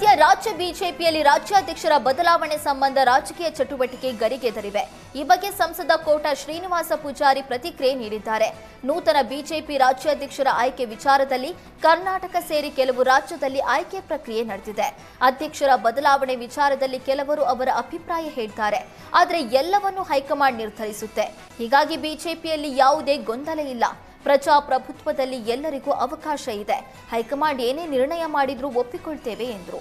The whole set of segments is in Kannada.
ಸದ್ಯ ರಾಜ್ಯ ಬಿಜೆಪಿಯಲ್ಲಿ ರಾಜ್ಯಾಧ್ಯಕ್ಷರ ಬದಲಾವಣೆ ಸಂಬಂಧ ರಾಜಕೀಯ ಚಟುವಟಿಕೆ ಗರಿಗೆದರಿವೆ. ಈ ಬಗ್ಗೆ ಸಂಸದ ಕೋಟ ಶ್ರೀನಿವಾಸ ಪೂಜಾರಿ ಪ್ರತಿಕ್ರಿಯೆ ನೀಡಿದ್ದಾರೆ. ನೂತನ ಬಿಜೆಪಿ ರಾಜ್ಯಾಧ್ಯಕ್ಷರ ಆಯ್ಕೆ ವಿಚಾರದಲ್ಲಿ ಕರ್ನಾಟಕ ಸೇರಿ ಕೆಲವು ರಾಜ್ಯದಲ್ಲಿ ಆಯ್ಕೆ ಪ್ರಕ್ರಿಯೆ ನಡೆದಿದೆ. ಅಧ್ಯಕ್ಷರ ಬದಲಾವಣೆ ವಿಚಾರದಲ್ಲಿ ಕೆಲವರು ಅವರ ಅಭಿಪ್ರಾಯ ಹೇಳ್ತಾರೆ. ಆದರೆ ಎಲ್ಲವನ್ನೂ ಹೈಕಮಾಂಡ್ ನಿರ್ಧರಿಸುತ್ತೆ. ಹೀಗಾಗಿ ಬಿಜೆಪಿಯಲ್ಲಿ ಯಾವುದೇ ಗೊಂದಲ ಇಲ್ಲ. ಪ್ರಜಾಪ್ರಭುತ್ವದಲ್ಲಿ ಎಲ್ಲರಿಗೂ ಅವಕಾಶ ಇದೆ. ಹೈಕಮಾಂಡ್ ಏನೇ ನಿರ್ಣಯ ಮಾಡಿದ್ರೂ ಒಪ್ಪಿಕೊಳ್ತೇವೆ ಎಂದರು.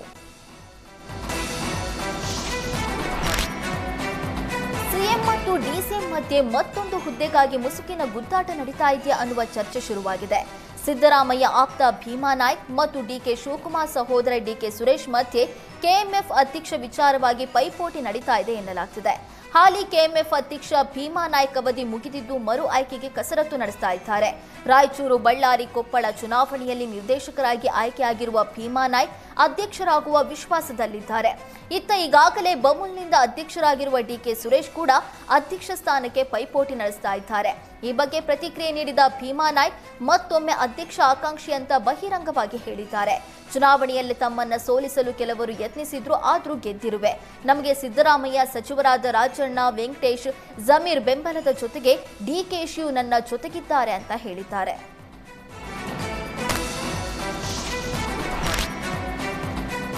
ಮತ್ತು ಮಧ್ಯೆ ಮತ್ತೊಂದು ಹುದ್ದೆಗಾಗಿ ಮುಸುಕಿನ ಗುದ್ದಾಟ ನಡೀತಾ ಇದೆಯಾ ಅನ್ನುವ ಚರ್ಚೆ ಶುರುವಾಗಿದೆ. ಸಿದ್ದರಾಮಯ್ಯ ಆಪ್ತ ಭೀಮಾ ನಾಯ್ಕ್ ಮತ್ತು ಡಿಕೆ ಶಿವಕುಮಾರ್ ಸಹೋದರ ಡಿಕೆ ಸುರೇಶ್ ಮಧ್ಯೆ ಕೆಎಂಎಫ್ ಅಧ್ಯಕ್ಷ ವಿಚಾರವಾಗಿ ಪೈಪೋಟಿ ನಡೀತಾ ಇದೆ ಎನ್ನಲಾಗ್ತಿದೆ. ಹಾಲಿ ಕೆಎಂಎಫ್ ಅಧ್ಯಕ್ಷ ಭೀಮಾ ನಾಯ್ಕ್ ಅವಧಿ ಮುಗಿದಿದ್ದು ಮರು ಆಯ್ಕೆಗೆ ಕಸರತ್ತು ನಡೆಸ್ತಾ ಇದ್ದಾರೆ. ರಾಯಚೂರು ಬಳ್ಳಾರಿ ಕೊಪ್ಪಳ ಚುನಾವಣೆಯಲ್ಲಿ ನಿರ್ದೇಶಕರಾಗಿ ಆಯ್ಕೆಯಾಗಿರುವ ಭೀಮಾ ನಾಯ್ಕ್ ಅಧ್ಯಕ್ಷರಾಗುವ ವಿಶ್ವಾಸದಲ್ಲಿದ್ದಾರೆ. ಇತ್ತ ಈಗಾಗಲೇ ಬಮುಲ್ನಿಂದ ಅಧ್ಯಕ್ಷರಾಗಿರುವ ಡಿಕೆ ಸುರೇಶ್ ಕೂಡ ಅಧ್ಯಕ್ಷ ಸ್ಥಾನಕ್ಕೆ ಪೈಪೋಟಿ ನಡೆಸ್ತಾ ಇದ್ದಾರೆ. ಈ ಬಗ್ಗೆ ಪ್ರತಿಕ್ರಿಯೆ ನೀಡಿದ ಭೀಮಾ ನಾಯ್ಕ್ ಮತ್ತೊಮ್ಮೆ ಅಧ್ಯಕ್ಷ ಆಕಾಂಕ್ಷಿ ಅಂತ ಬಹಿರಂಗವಾಗಿ ಹೇಳಿದ್ದಾರೆ. ಚುನಾವಣೆಯಲ್ಲಿ ತಮ್ಮನ್ನ ಸೋಲಿಸಲು ಕೆಲವರು ಯತ್ನಿಸಿದ್ರು ಆದ್ರೂ ಗೆದ್ದಿರುವೆ. ನಮಗೆ ಸಿದ್ದರಾಮಯ್ಯ ಸಚಿವರಾದ ರಾಜಣ್ಣ, ವೆಂಕಟೇಶ್, ಜಮೀರ್ ಬೆಂಬಲದ ಜೊತೆಗೆ ಡಿಕೆಶಿಯು ನನ್ನ ಜೊತೆಗಿದ್ದಾರೆ ಅಂತ ಹೇಳಿದ್ದಾರೆ.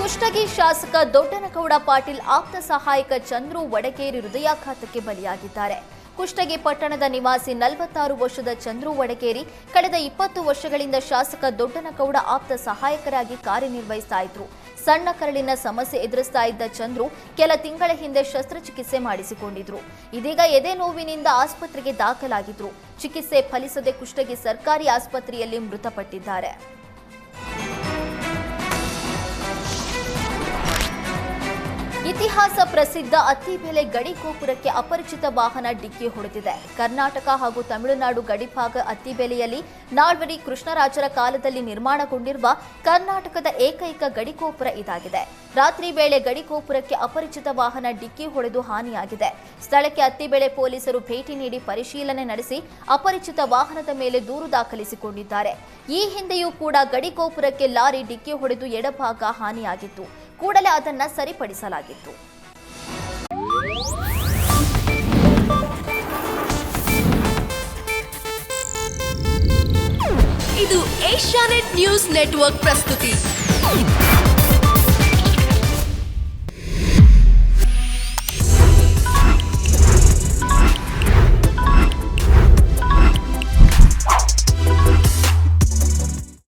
ಕುಷ್ಟಗಿ ಶಾಸಕ ದೊಡ್ಡನಗೌಡ ಪಾಟೀಲ್ ಆಪ್ತ ಸಹಾಯಕ ಚಂದ್ರು ವಡಕೇರಿ ಹೃದಯಾಘಾತಕ್ಕೆ ಬಲಿಯಾಗಿದ್ದಾರೆ. ಕುಷ್ಟಗಿ ಪಟ್ಟಣದ ನಿವಾಸಿ ನಲವತ್ತಾರು ವರ್ಷದ ಚಂದ್ರು ವಡಕೇರಿ ಕಳೆದ ಇಪ್ಪತ್ತು ವರ್ಷಗಳಿಂದ ಶಾಸಕ ದೊಡ್ಡನಗೌಡ ಆಪ್ತ ಸಹಾಯಕರಾಗಿ ಕಾರ್ಯನಿರ್ವಹಿಸ್ತಾ ಇದ್ರು. ಸಣ್ಣ ಕರಳಿನ ಸಮಸ್ಯೆ ಎದುರಿಸ್ತಾ ಇದ್ದ ಚಂದ್ರು ಕೆಲ ತಿಂಗಳ ಹಿಂದೆ ಶಸ್ತ್ರಚಿಕಿತ್ಸೆ ಮಾಡಿಸಿಕೊಂಡಿದ್ರು. ಇದೀಗ ಎದೆ ನೋವಿನಿಂದ ಆಸ್ಪತ್ರೆಗೆ ದಾಖಲಾಗಿದ್ರು. ಚಿಕಿತ್ಸೆ ಫಲಿಸದೆ ಕುಷ್ಟಗಿ ಸರ್ಕಾರಿ ಆಸ್ಪತ್ರೆಯಲ್ಲಿ ಮೃತಪಟ್ಟಿದ್ದಾರೆ. ಇತಿಹಾಸ ಪ್ರಸಿದ್ಧ ಅತ್ತಿಬೆಲೆ ಗಡಿ ಗೋಪುರಕ್ಕೆ ಅಪರಿಚಿತ ವಾಹನ ಡಿಕ್ಕಿ ಹೊಡೆದಿದೆ. ಕರ್ನಾಟಕ ಹಾಗೂ ತಮಿಳುನಾಡು ಗಡಿಭಾಗ ಅತ್ತಿಬೆಲೆಯಲ್ಲಿ ನಾಲ್ವರಿ ಕೃಷ್ಣರಾಜರ ಕಾಲದಲ್ಲಿ ನಿರ್ಮಾಣಗೊಂಡಿರುವ ಕರ್ನಾಟಕದ ಏಕೈಕ ಗಡಿ ಗೋಪುರ ಇದಾಗಿದೆ. ರಾತ್ರಿ ವೇಳೆ ಗಡಿ ಗೋಪುರಕ್ಕೆ ಅಪರಿಚಿತ ವಾಹನ ಡಿಕ್ಕಿ ಹೊಡೆದು ಹಾನಿಯಾಗಿದೆ. ಸ್ಥಳಕ್ಕೆ ಅತ್ತಿಬೆಳೆ ಪೊಲೀಸರು ಭೇಟಿ ನೀಡಿ ಪರಿಶೀಲನೆ ನಡೆಸಿ ಅಪರಿಚಿತ ವಾಹನದ ಮೇಲೆ ದೂರು ದಾಖಲಿಸಿಕೊಂಡಿದ್ದಾರೆ. ಈ ಹಿಂದೆಯೂ ಕೂಡ ಗಡಿ ಗೋಪುರಕ್ಕೆ ಲಾರಿ ಡಿಕ್ಕಿ ಹೊಡೆದು ಎಡಭಾಗ ಹಾನಿಯಾಗಿತ್ತು. ಕೂಡಲೇ ಅದನ್ನು ಸರಿಪಡಿಸಲಾಗಿತ್ತು. ಇದು ಏಷ್ಯಾನೆಟ್ ನ್ಯೂಸ್ ನೆಟ್ವರ್ಕ್ ಪ್ರಸ್ತುತಿ.